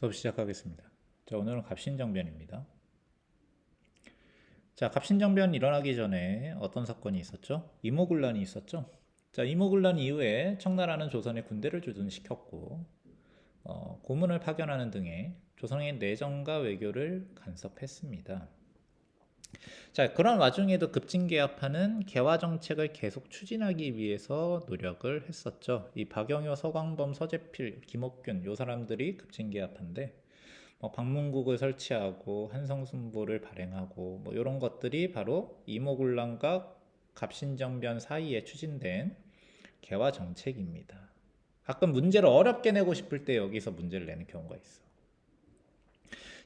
수업 시작하겠습니다. 자, 오늘은 갑신정변입니다. 자, 갑신정변 일어나기 전에 어떤 사건이 있었죠? 이모군란이 있었죠? 자, 이모군란 이후에 청나라는 조선에 군대를 주둔시켰고, 어, 고문을 파견하는 등의 조선의 내정과 외교를 간섭했습니다. 자, 그런 와중에도 급진개합하는 개화 정책을 계속 추진하기 위해서 노력을 했었죠. 이 박영효, 서광범, 서재필, 김옥균 요 사람들이 급진개합한데 뭐 방문국을 설치하고 한성순보를 발행하고 뭐 이런 것들이 바로 이모군란과 갑신정변 사이에 추진된 개화 정책입니다. 가끔 문제를 어렵게 내고 싶을 때 여기서 문제를 내는 경우가 있어.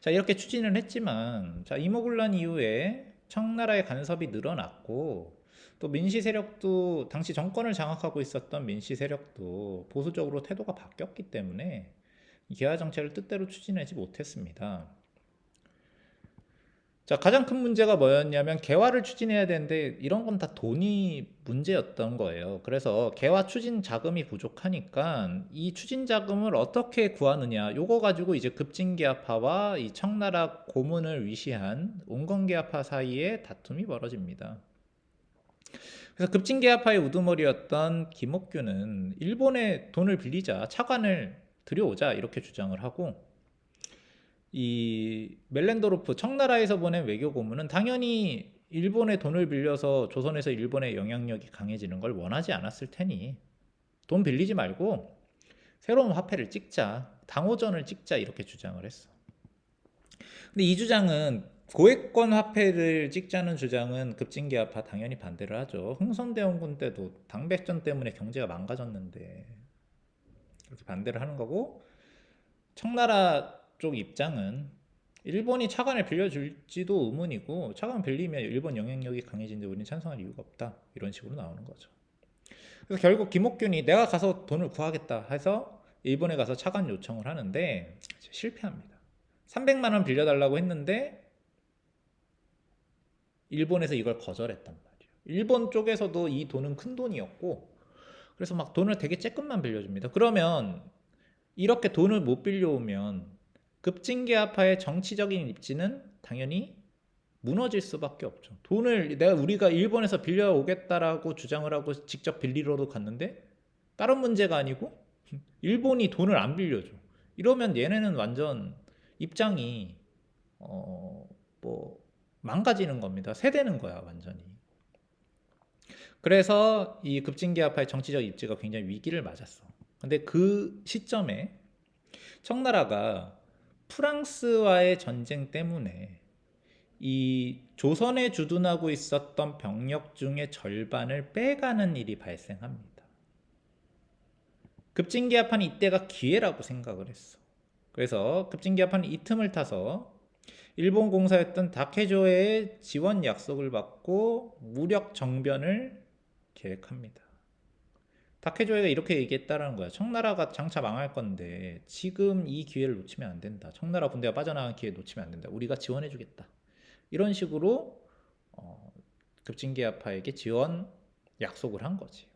자 이렇게 추진을 했지만 자 이모군란 이후에 청나라의 간섭이 늘어났고 또 민시 세력도 당시 정권을 장악하고 있었던 민시 세력도 보수적으로 태도가 바뀌었기 때문에 이 개화 정책을 뜻대로 추진하지 못했습니다. 자, 가장 큰 문제가 뭐였냐면 개화를 추진해야 되는데 이런 건 다 돈이 문제였던 거예요. 그래서 개화 추진 자금이 부족하니까 이 추진 자금을 어떻게 구하느냐. 요거 가지고 이제 급진개화파와 이 청나라 고문을 위시한 온건개화파 사이에 다툼이 벌어집니다. 그래서 급진개화파의 우두머리였던 김옥규는 일본에 돈을 빌리자 차관을 들여오자 이렇게 주장을 하고 이 멜렌도로프 청나라에서 보낸 외교 고문은 당연히 일본의 돈을 빌려서 조선에서 일본의 영향력이 강해지는 걸 원하지 않았을 테니 돈 빌리지 말고 새로운 화폐를 찍자 당호전을 찍자 이렇게 주장을 했어. 근데 이 주장은 고액권 화폐를 찍자는 주장은 급진개합파 당연히 반대를 하죠. 흥선대원군 때도 당백전 때문에 경제가 망가졌는데 이렇게 반대를 하는 거고 청나라 쪽 입장은 일본이 차관을 빌려줄지도 의문이고 차관 빌리면 일본 영향력이 강해지는데 우리는 찬성할 이유가 없다 이런 식으로 나오는 거죠. 그래서 결국 김옥균이 내가 가서 돈을 구하겠다 해서 일본에 가서 차관 요청을 하는데 실패합니다. 300만 원 빌려달라고 했는데 일본에서 이걸 거절했단 말이에요. 일본 쪽에서도 이 돈은 큰 돈이었고 그래서 막 돈을 되게 쬐끔만 빌려줍니다. 그러면 이렇게 돈을 못 빌려오면 급진개화파의 정치적인 입지는 당연히 무너질 수밖에 없죠. 돈을 내가 우리가 일본에서 빌려오겠다라고 주장을 하고 직접 빌리러도 갔는데 다른 문제가 아니고 일본이 돈을 안 빌려줘. 이러면 얘네는 완전 입장이 어 뭐 망가지는 겁니다. 세대는 거야 완전히. 그래서 이 급진개화파의 정치적 입지가 굉장히 위기를 맞았어. 근데 그 시점에 청나라가 프랑스와의 전쟁 때문에 이 조선에 주둔하고 있었던 병력 중의 절반을 빼가는 일이 발생합니다. 급진기합한 이때가 기회라고 생각을 했어. 그래서 급진기합한 이 틈을 타서 일본 공사였던 다케조의 지원 약속을 받고 무력 정변을 계획합니다. 다케조이가 이렇게 얘기했다라는 거야. 청나라가 장차 망할 건데 지금 이 기회를 놓치면 안 된다. 청나라 군대가 빠져나간 기회 놓치면 안 된다. 우리가 지원해주겠다. 이런 식으로 어, 급진계야파에게 지원 약속을 한 거지.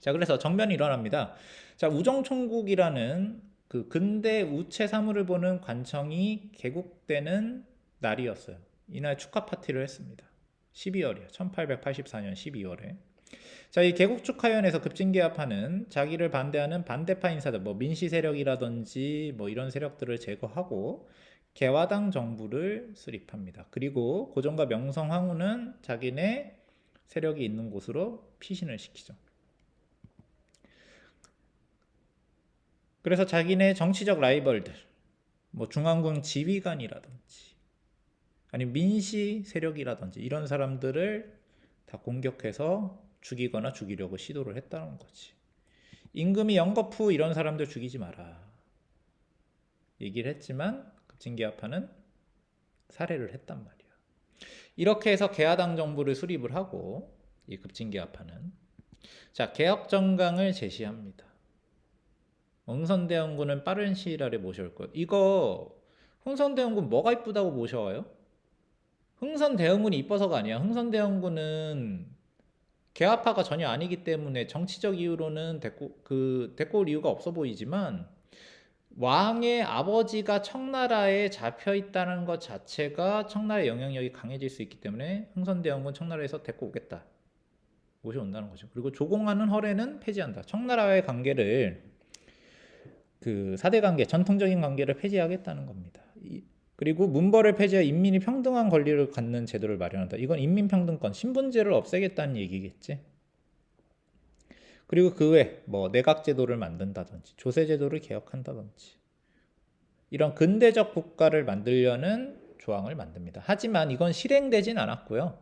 자, 그래서 정변이 일어납니다. 자, 우정총국이라는 그 근대 우체 사물을 보는 관청이 개국되는 날이었어요. 이날 축하 파티를 했습니다. 12월이야. 1884년 12월에. 자, 이 개국 축 하연에서 급진개합하는 자기를 반대하는 반대파 인사들, 뭐 민시 세력이라든지 뭐 이런 세력들을 제거하고 개화당 정부를 수립합니다. 그리고 고종과 명성 황후는 자기네 세력이 있는 곳으로 피신을 시키죠. 그래서 자기네 정치적 라이벌들, 뭐 중앙군 지휘관이라든지 아니 민시 세력이라든지 이런 사람들을 다 공격해서 죽이거나 죽이려고 시도를 했다는 거지. 임금이 영거푸 이런 사람들 죽이지 마라. 얘기를 했지만 급진개합파는 살해를 했단 말이야. 이렇게 해서 개화당 정부를 수립을 하고 이 급진개합파는 자 개혁 정강을 제시합니다. 흥선대원군은 빠른 시일 안에 모셔올 것. 이거 흥선대원군 뭐가 이쁘다고 모셔와요? 흥선대원군이 이뻐서가 아니야. 흥선대원군은 개화파가 전혀 아니기 때문에 정치적 이유로는 데꼬 그 데꼬 올 이유가 없어 보이지만 왕의 아버지가 청나라에 잡혀 있다는 것 자체가 청나라의 영향력이 강해질 수 있기 때문에 흥선대원군 청나라에서 데리고 오겠다. 모셔온다는 거죠. 그리고 조공하는 허례는 폐지한다. 청나라와의 관계를 그 사대 관계, 전통적인 관계를 폐지하겠다는 겁니다. 이- 그리고 문벌을 폐지해 인민이 평등한 권리를 갖는 제도를 마련한다. 이건 인민평등권, 신분제를 없애겠다는 얘기겠지. 그리고 그 외 뭐 내각 제도를 만든다든지 조세 제도를 개혁한다든지 이런 근대적 국가를 만들려는 조항을 만듭니다. 하지만 이건 실행되진 않았고요.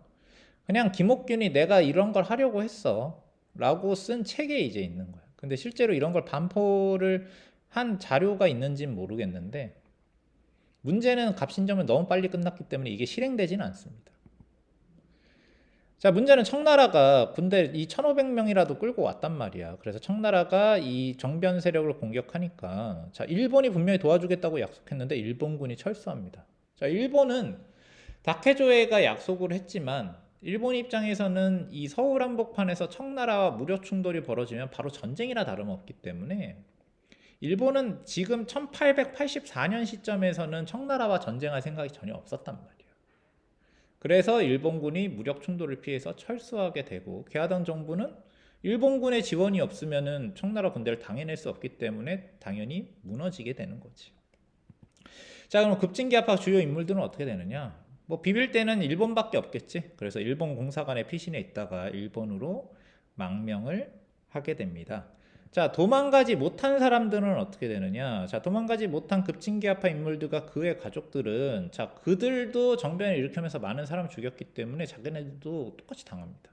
그냥 김옥균이 내가 이런 걸 하려고 했어. 라고 쓴 책에 이제 있는 거예요. 근데 실제로 이런 걸 반포를 한 자료가 있는지는 모르겠는데 문제는 갑신점은 너무 빨리 끝났기 때문에 이게 실행되지는 않습니다. 자, 문제는 청나라가 군대 이 1500명이라도 끌고 왔단 말이야. 그래서 청나라가 이 정변 세력을 공격하니까 자, 일본이 분명히 도와주겠다고 약속했는데 일본군이 철수합니다. 자, 일본은 다케조에가 약속을 했지만 일본 입장에서는 이 서울 한복판에서 청나라와 무력 충돌이 벌어지면 바로 전쟁이나 다름없기 때문에 일본은 지금 1884년 시점에서는 청나라와 전쟁할 생각이 전혀 없었단 말이에요. 그래서 일본군이 무력 충돌을 피해서 철수하게 되고 개하당 정부는 일본군의 지원이 없으면은 청나라 군대를 당해낼 수 없기 때문에 당연히 무너지게 되는 거지. 자, 그럼 급진기아파 주요 인물들은 어떻게 되느냐? 뭐 비빌 때는 일본밖에 없겠지. 그래서 일본 공사관의 피신에 있다가 일본으로 망명을 하게 됩니다. 자, 도망가지 못한 사람들은 어떻게 되느냐? 자, 도망가지 못한 급진기아파 인물들과 그의 가족들은 자, 그들도 정변을 일으키면서 많은 사람 죽였기 때문에 자기네들도 똑같이 당합니다.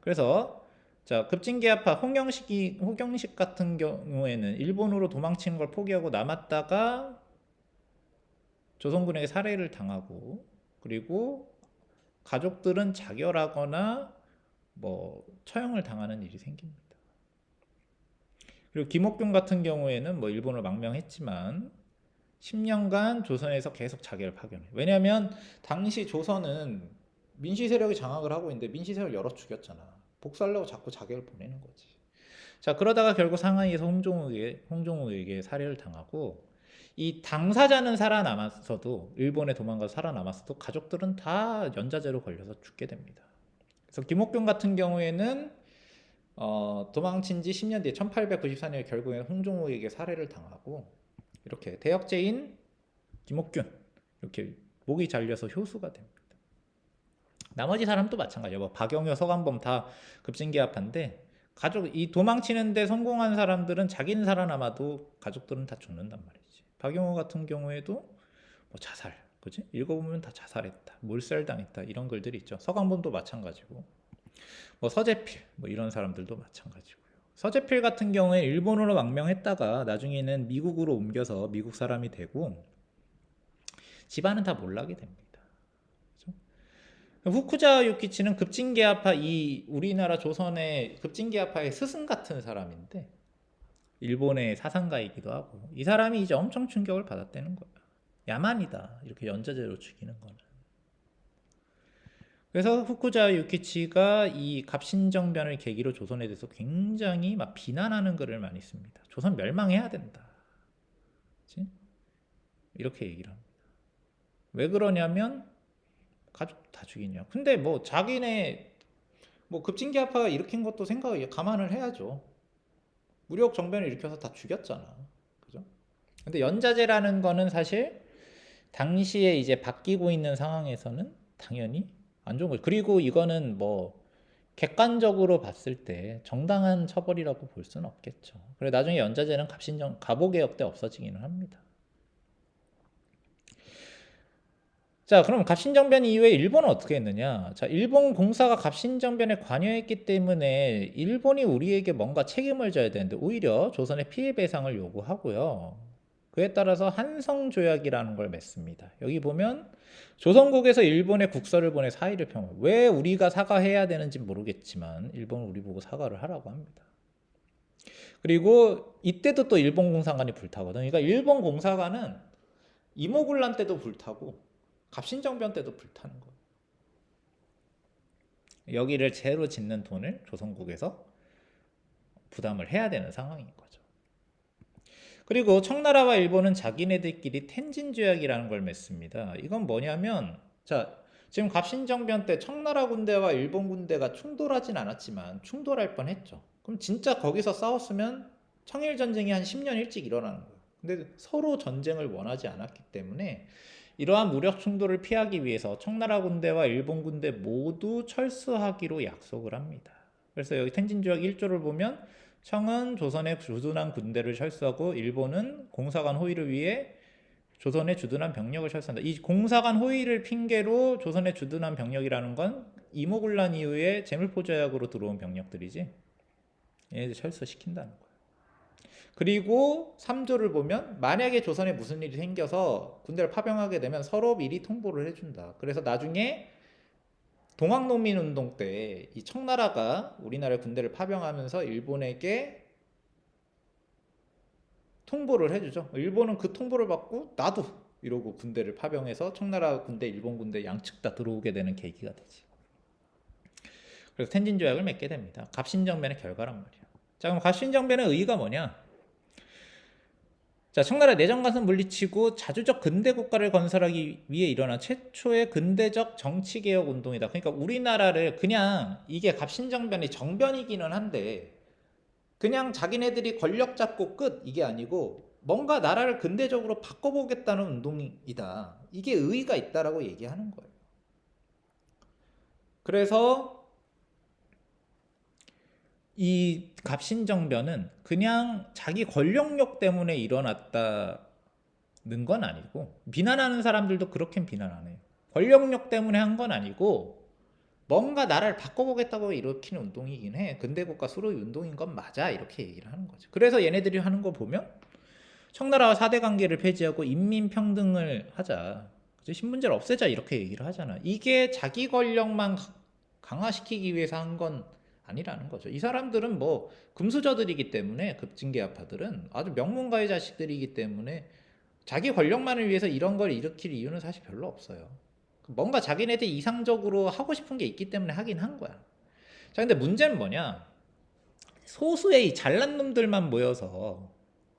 그래서 자, 급진기아파 홍영식이 홍영식 같은 경우에는 일본으로 도망치는 걸 포기하고 남았다가 조선군에게 살해를 당하고 그리고 가족들은 자결하거나 뭐 처형을 당하는 일이 생깁니다. 그리고 김옥균 같은 경우에는 뭐 일본을 망명했지만 10년간 조선에서 계속 자기를 파견해. 왜냐하면 당시 조선은 민시 세력이 장악을 하고 있는데 민시 세력을 열어 죽였잖아. 복수하려고 자꾸 자기를 보내는 거지. 자 그러다가 결국 상하이에서 홍종욱에게 홍종욱에게 살해를 당하고 이 당사자는 살아남았어도 일본에 도망가서 살아남았어도 가족들은 다 연자제로 걸려서 죽게 됩니다. 그래서 김옥균 같은 경우에는 어, 도망친 지 10년 뒤에 1894년에 결국에 홍종욱에게 살해를 당하고 이렇게 대역죄인 김옥균 이렇게 목이 잘려서 효수가 됩니다. 나머지 사람도 마찬가지예요. 뭐 박영효, 서강범 다 급진기합한데 가족 이 도망치는데 성공한 사람들은 자기는 살아남아도 가족들은 다 죽는단 말이지. 박영호 같은 경우에도 뭐 자살, 그지? 읽어보면 다 자살했다, 몰살당했다 이런 글들이 있죠. 서강범도 마찬가지고. 뭐 서재필 뭐 이런 사람들도 마찬가지고요. 서재필 같은 경우에 일본으로 망명했다가 나중에는 미국으로 옮겨서 미국 사람이 되고 집안은 다 몰락이 됩니다. 그죠? 후쿠자 유키치는 급진계아파 이 우리나라 조선의 급진계아파의 스승 같은 사람인데 일본의 사상가이기도 하고 이 사람이 이제 엄청 충격을 받았다는 거야. 야만이다 이렇게 연자제로 죽이는 거는. 그래서 후쿠자 유키치가 이 갑신정변을 계기로 조선에 대해서 굉장히 막 비난하는 글을 많이 씁니다. 조선 멸망해야 된다. 그치? 이렇게 얘기를 합니다. 왜 그러냐면 가족 다 죽이냐. 근데 뭐 자기네 뭐 급진기 아파가 일으킨 것도 생각을 감안을 해야죠. 무력 정변을 일으켜서 다 죽였잖아. 그죠? 근데 연자제라는 거는 사실 당시에 이제 바뀌고 있는 상황에서는 당연히 안 좋은 거죠. 그리고 이거는 뭐 객관적으로 봤을 때 정당한 처벌이라고 볼 수는 없겠죠. 그래 나중에 연자제는 갑신정 갑오개혁 때 없어지기는 합니다. 자, 그럼 갑신정변 이후에 일본은 어떻게 했느냐? 자, 일본 공사가 갑신정변에 관여했기 때문에 일본이 우리에게 뭔가 책임을 져야 되는데 오히려 조선의 피해 배상을 요구하고요. 그에 따라서 한성 조약이라는 걸 맺습니다. 여기 보면 조선국에서 일본에 국서를 보내 사의를 평. 왜 우리가 사과해야 되는지 모르겠지만 일본은 우리 보고 사과를 하라고 합니다. 그리고 이때도 또 일본 공사관이 불타거든. 그러니까 일본 공사관은 이모군란 때도 불타고 갑신정변 때도 불타는 거예요. 여기를 새로 짓는 돈을 조선국에서 부담을 해야 되는 상황인 거죠. 그리고 청나라와 일본은 자기네들끼리 텐진 조약이라는 걸 맺습니다. 이건 뭐냐면 자 지금 갑신정변 때 청나라 군대와 일본 군대가 충돌하진 않았지만 충돌할 뻔했죠. 그럼 진짜 거기서 싸웠으면 청일 전쟁이 한 10년 일찍 일어나는 거예요. 근데 서로 전쟁을 원하지 않았기 때문에 이러한 무력 충돌을 피하기 위해서 청나라 군대와 일본 군대 모두 철수하기로 약속을 합니다. 그래서 여기 텐진 조약 1조를 보면 청은 조선의 주둔한 군대를 철수하고 일본은 공사관 호위를 위해 조선의 주둔한 병력을 철수한다. 이 공사관 호위를 핑계로 조선의 주둔한 병력이라는 건 이모군란 이후에 재물포조약으로 들어온 병력들이지. 얘네들 철수시킨다는 거야. 그리고 3조를 보면 만약에 조선에 무슨 일이 생겨서 군대를 파병하게 되면 서로 미리 통보를 해준다. 그래서 나중에 동학농민 운동 때 이 청나라가 우리나라 군대를 파병하면서 일본에게 통보를 해주죠. 일본은 그 통보를 받고 나도 이러고 군대를 파병해서 청나라 군대, 일본 군대 양측 다 들어오게 되는 계기가 되지. 그래서 텐진 조약을 맺게 됩니다. 갑신정변의 결과란 말이야. 자, 그럼 갑신정변의 의의가 뭐냐? 자, 청나라 내정간을 물리치고 자주적 근대 국가를 건설하기 위해 일어난 최초의 근대적 정치 개혁 운동이다. 그러니까 우리나라를 그냥 이게 갑신정변이 정변이기는 한데 그냥 자기네들이 권력 잡고 끝 이게 아니고 뭔가 나라를 근대적으로 바꿔보겠다는 운동이다. 이게 의의가 있다라고 얘기하는 거예요. 그래서 이 갑신정변은 그냥 자기 권력욕 때문에 일어났다는 건 아니고 비난하는 사람들도 그렇게 비난 안 해요. 권력욕 때문에 한 건 아니고 뭔가 나라를 바꿔보겠다고 일으키는 운동이긴 해. 근대국가 수로의 운동인 건 맞아. 이렇게 얘기를 하는 거죠. 그래서 얘네들이 하는 거 보면 청나라와 사대 관계를 폐지하고 인민 평등을 하자. 신분제를 없애자 이렇게 얘기를 하잖아. 이게 자기 권력만 강화시키기 위해서 한건 아니라는 거죠. 이 사람들은 뭐 금수저들이기 때문에 급진계합파들은 아주 명문가의 자식들이기 때문에 자기 권력만을 위해서 이런 걸 일으킬 이유는 사실 별로 없어요. 뭔가 자기네들 이상적으로 하고 싶은 게 있기 때문에 하긴 한 거야. 자, 근데 문제는 뭐냐? 소수의 이 잘난 놈들만 모여서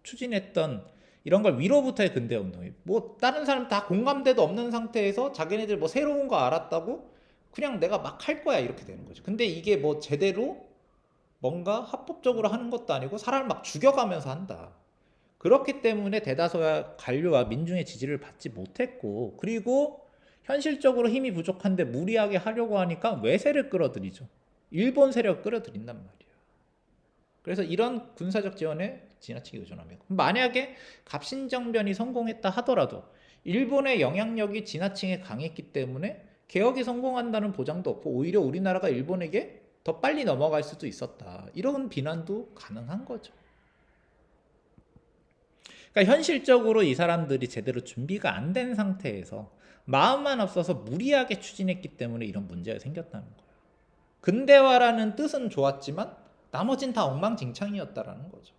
추진했던 이런 걸 위로부터의 근대 운동이 뭐 다른 사람 다 공감대도 없는 상태에서 자기네들 뭐 새로운 거 알았다고 그냥 내가 막 할 거야 이렇게 되는 거죠. 근데 이게 뭐 제대로 뭔가 합법적으로 하는 것도 아니고 사람을 막 죽여가면서 한다. 그렇기 때문에 대다수의 관료와 민중의 지지를 받지 못했고 그리고 현실적으로 힘이 부족한데 무리하게 하려고 하니까 외세를 끌어들이죠. 일본 세력 끌어들인단 말이에요. 그래서 이런 군사적 지원에 지나치게 의존합니다. 만약에 갑신정변이 성공했다 하더라도 일본의 영향력이 지나치게 강했기 때문에 개혁이 성공한다는 보장도 없고 오히려 우리나라가 일본에게 더 빨리 넘어갈 수도 있었다. 이런 비난도 가능한 거죠. 그러니까 현실적으로 이 사람들이 제대로 준비가 안 된 상태에서 마음만 없어서 무리하게 추진했기 때문에 이런 문제가 생겼다는 거예요. 근대화라는 뜻은 좋았지만 나머진 다 엉망진창이었다라는 거죠.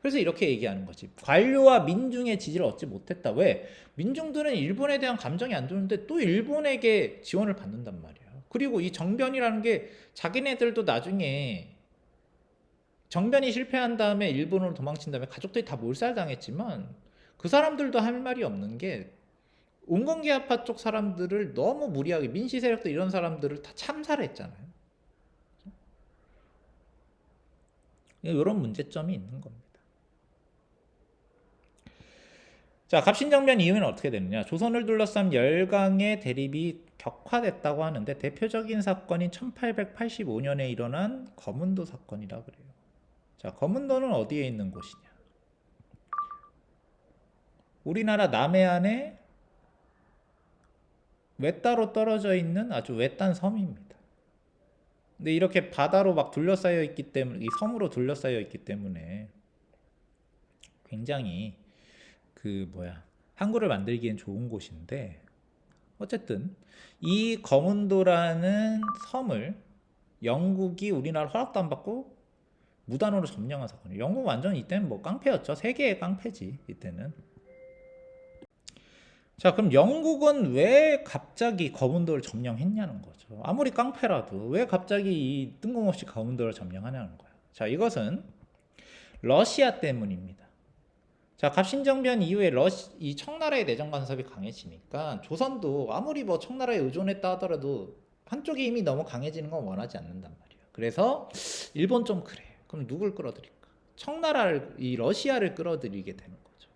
그래서 이렇게 얘기하는 거지. 관료와 민중의 지지를 얻지 못했다. 왜? 민중들은 일본에 대한 감정이 안 좋은데 또 일본에게 지원을 받는단 말이야. 그리고 이 정변이라는 게 자기네들도 나중에 정변이 실패한 다음에 일본으로 도망친 다음에 가족들이 다 몰살당했지만 그 사람들도 할 말이 없는 게 온건계아파 쪽 사람들을 너무 무리하게 민시 세력들 이런 사람들을 다 참사를 했잖아요. 이런 문제점이 있는 겁니다. 자, 갑신정변 이후에는 어떻게 되느냐? 조선을 둘러싼 열강의 대립이 격화됐다고 하는데 대표적인 사건이 1885년에 일어난 거문도 사건이라 그래요. 자, 거문도는 어디에 있는 곳이냐? 우리나라 남해안에 외따로 떨어져 있는 아주 외딴 섬입니다. 근데 이렇게 바다로 막 둘러싸여 있기 때문에 이 섬으로 둘러싸여 있기 때문에 굉장히 그 뭐야 항구를 만들기엔 좋은 곳인데 어쨌든 이 거문도라는 섬을 영국이 우리나라 허락도 안 받고 무단으로 점령한 사건이에요. 영국 완전 이때는 뭐 깡패였죠. 세계의 깡패지 이때는. 자 그럼 영국은 왜 갑자기 거문도를 점령했냐는 거죠. 아무리 깡패라도 왜 갑자기 이 뜬금없이 거문도를 점령하냐는 거예요. 자 이것은 러시아 때문입니다. 자, 갑신정변 이후에 러시 이 청나라의 내정 간섭이 강해지니까 조선도 아무리 뭐 청나라에 의존했다 하더라도 한쪽의 힘이 너무 강해지는 건 원하지 않는단 말이야. 그래서 일본 좀 그래. 그럼 누굴 끌어들일까? 청나라를 이 러시아를 끌어들이게 되는 거죠.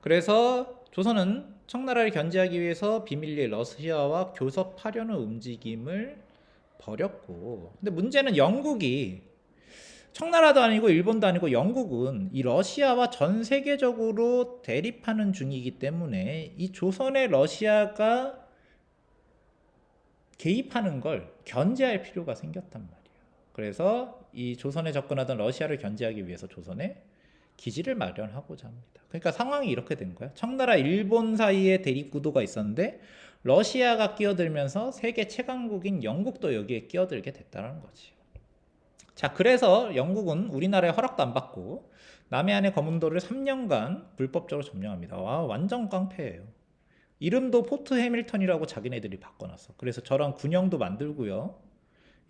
그래서 조선은 청나라를 견제하기 위해서 비밀리에 러시아와 교섭하려는 움직임을 벌였고, 근데 문제는 영국이 청나라도 아니고 일본도 아니고 영국은 이 러시아와 전 세계적으로 대립하는 중이기 때문에 이 조선의 러시아가 개입하는 걸 견제할 필요가 생겼단 말이에요. 그래서 이 조선에 접근하던 러시아를 견제하기 위해서 조선에 기지를 마련하고자 합니다. 그러니까 상황이 이렇게 된 거야. 청나라 일본 사이에 대립 구도가 있었는데 러시아가 끼어들면서 세계 최강국인 영국도 여기에 끼어들게 됐다는 거지. 자, 그래서 영국은 우리나라에 허락도 안 받고 남해안의 거문도를 3년간 불법적으로 점령합니다. 와, 완전 깡패예요. 이름도 포트 해밀턴이라고 자기네들이 바꿔놨어. 그래서 저런 군영도 만들고요.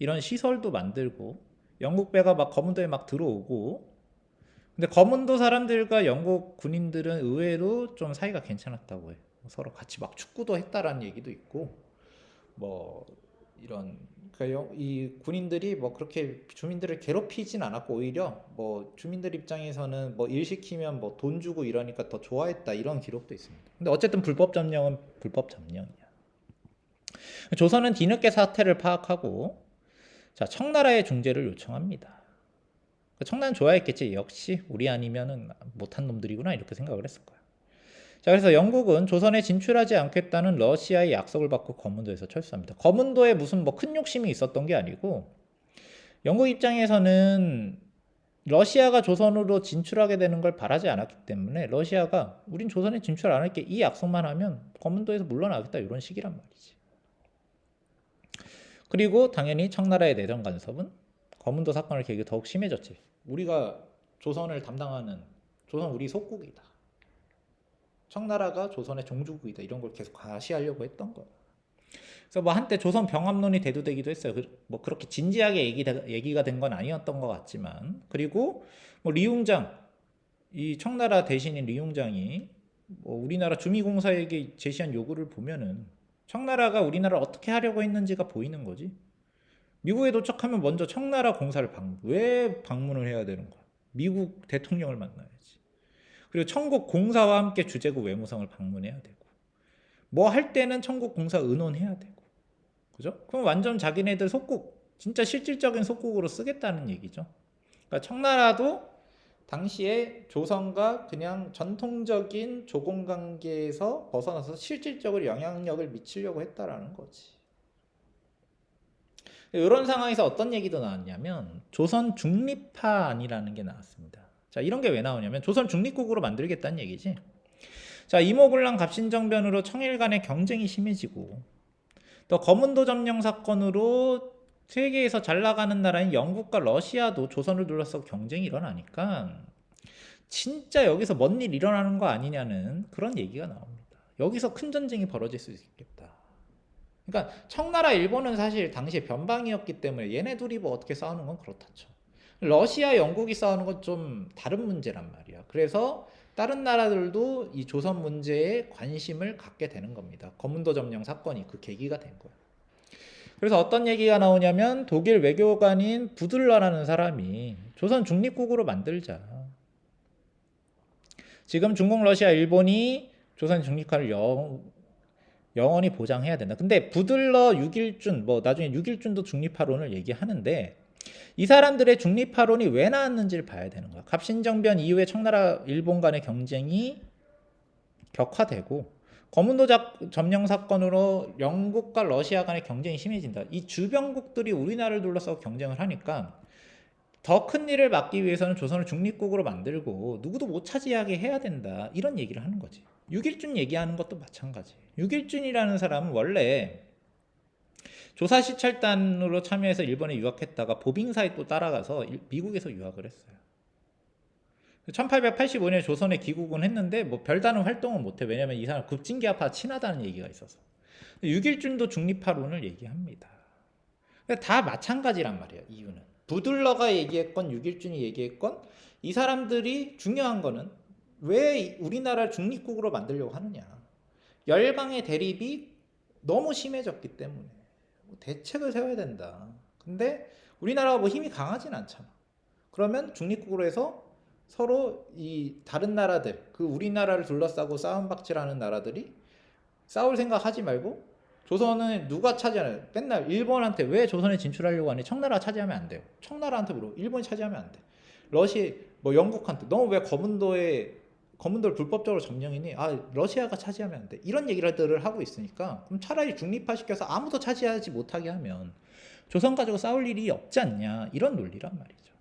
이런 시설도 만들고 영국 배가 막 거문도에 막 들어오고 근데 거문도 사람들과 영국 군인들은 의외로 좀 사이가 괜찮았다고 해요. 서로 같이 막 축구도 했다라는 얘기도 있고 뭐 이런 그러니까 영- 이 군인들이 뭐 그렇게 주민들을 괴롭히진 않았고 오히려 뭐 주민들 입장에서는 뭐 일 시키면 뭐 돈 주고 이러니까 더 좋아했다 이런 기록도 있습니다. 근데 어쨌든 불법 점령은 불법 점령이야. 조선은 뒤늦게 사태를 파악하고 자 청나라의 중재를 요청합니다. 청나는 좋아했겠지. 역시 우리 아니면은 못한 놈들이구나 이렇게 생각을 했을 거야. 자, 그래서 영국은 조선에 진출하지 않겠다는 러시아의 약속을 받고 거문도에서 철수합니다. 거문도에 무슨 뭐 큰 욕심이 있었던 게 아니고 영국 입장에서는 러시아가 조선으로 진출하게 되는 걸 바라지 않았기 때문에 러시아가 우린 조선에 진출 안 할게 이 약속만 하면 거문도에서 물러나겠다 이런 식이란 말이지. 그리고 당연히 청나라의 내정 간섭은 거문도 사건을 계기로 더욱 심해졌지. 우리가 조선을 담당하는 조선 우리 속국이다. 청나라가 조선의 종주국이다 이런 걸 계속 과시하려고 했던 거야. 그래서 뭐 한때 조선 병합론이 대두되기도 했어요. 그- 뭐 그렇게 진지하게 얘기 얘기가 된 건 아니었던 것 같지만 그리고 뭐 리웅장 이 청나라 대신인 리웅장이 뭐 우리나라 주미공사에게 제시한 요구를 보면은 청나라가 우리나라를 어떻게 하려고 했는지가 보이는 거지. 미국에 도착하면 먼저 청나라 공사를 방문. 왜 방문을 해야 되는 거야? 미국 대통령을 만나야지. 그리고 청국 공사와 함께 주재구 외무성을 방문해야 되고 뭐 할 때는 청국 공사 의논해야 되고 그죠? 그럼 완전 자기네들 속국 진짜 실질적인 속국으로 쓰겠다는 얘기죠. 그러니까 청나라도 당시에 조선과 그냥 전통적인 조공 관계에서 벗어나서 실질적으로 영향력을 미치려고 했다라는 거지. 이런 상황에서 어떤 얘기도 나왔냐면 조선 중립파 안이라는 게 나왔습니다. 자, 이런 게 왜 나오냐면 조선 중립국으로 만들겠다는 얘기지. 자, 이모군란 갑신정변으로 청일 간의 경쟁이 심해지고 또 거문도 점령 사건으로 세계에서 잘 나가는 나라인 영국과 러시아도 조선을 둘러싸고 경쟁이 일어나니까 진짜 여기서 뭔 일 일어나는 거 아니냐는 그런 얘기가 나옵니다. 여기서 큰 전쟁이 벌어질 수 있겠다. 그러니까 청나라 일본은 사실 당시에 변방이었기 때문에 얘네 둘이 뭐 어떻게 싸우는 건 그렇다죠. 러시아 영국이 싸우는 건 좀 다른 문제란 말이야. 그래서 다른 나라들도 이 조선 문제에 관심을 갖게 되는 겁니다. 거문도 점령 사건이 그 계기가 된 거야. 그래서 어떤 얘기가 나오냐면 독일 외교관인 부들러라는 사람이 조선 중립국으로 만들자. 지금 중국, 러시아, 일본이 조선 중립화를 영, 영원히 보장해야 된다. 근데 부들러 6일준, 뭐 나중에 6일준도 중립화론을 얘기하는데 이 사람들의 중립화론이 왜 나왔는지를 봐야 되는 거야. 갑신정변 이후에 청나라 일본 간의 경쟁이 격화되고 거문도 작- 점령 사건으로 영국과 러시아 간의 경쟁이 심해진다. 이 주변국들이 우리나라를 둘러싸고 경쟁을 하니까 더 큰 일을 막기 위해서는 조선을 중립국으로 만들고 누구도 못 차지하게 해야 된다. 이런 얘기를 하는 거지. 육일준 얘기하는 것도 마찬가지. 육일준이라는 사람은 원래 조사 시 찰단으로 참여해서 일본에 유학했다가 보빙사에 또 따라가서 일- 미국에서 유학을 했어요. 1885년에 조선에 귀국은 했는데 뭐 별다른 활동은 못해. 왜냐면 이 사람 급진기아파 친하다는 얘기가 있어서. 육일준도 중립파론을 얘기합니다. 다 마찬가지란 말이에요. 이유는 부들러가 얘기했건 육일준이 얘기했건 이 사람들이 중요한 거는 왜 우리나라를 중립국으로 만들려고 하느냐? 열강의 대립이 너무 심해졌기 때문에 뭐 대책을 세워야 된다. 근데 우리나라가 뭐 힘이 강하진 않잖아. 그러면 중립국으로 해서 서로 이 다른 나라들, 그 우리나라를 둘러싸고 싸움박질하는 나라들이 싸울 생각 하지 말고 조선은 누가 차지하냐? 맨날 일본한테 왜 조선에 진출하려고 하니? 청나라 차지하면 안 돼요. 청나라한테 물어. 일본이 차지하면 안 돼. 러시 뭐 영국한테 너 왜 거문도에 거문도를 불법적으로 점령이니? 아 러시아가 차지하면 안 돼. 이런 얘기들을 하고 있으니까 그럼 차라리 중립화 시켜서 아무도 차지하지 못하게 하면 조선 가지고 싸울 일이 없지 않냐 이런 논리란 말이죠.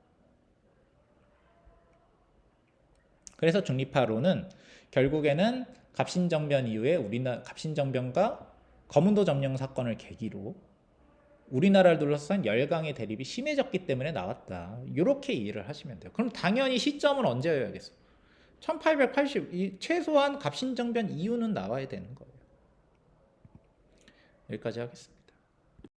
그래서 중립화론은 결국에는 갑신정변 이후에 우리나라 갑신정변과 거문도 점령 사건을 계기로 우리나라를 둘러싼 열강의 대립이 심해졌기 때문에 나왔다. 이렇게 이해를 하시면 돼요. 그럼 당연히 시점은 언제여야겠어? 1880, 이 최소한 갑신정변 이후는 나와야 되는 거예요. 여기까지 하겠습니다.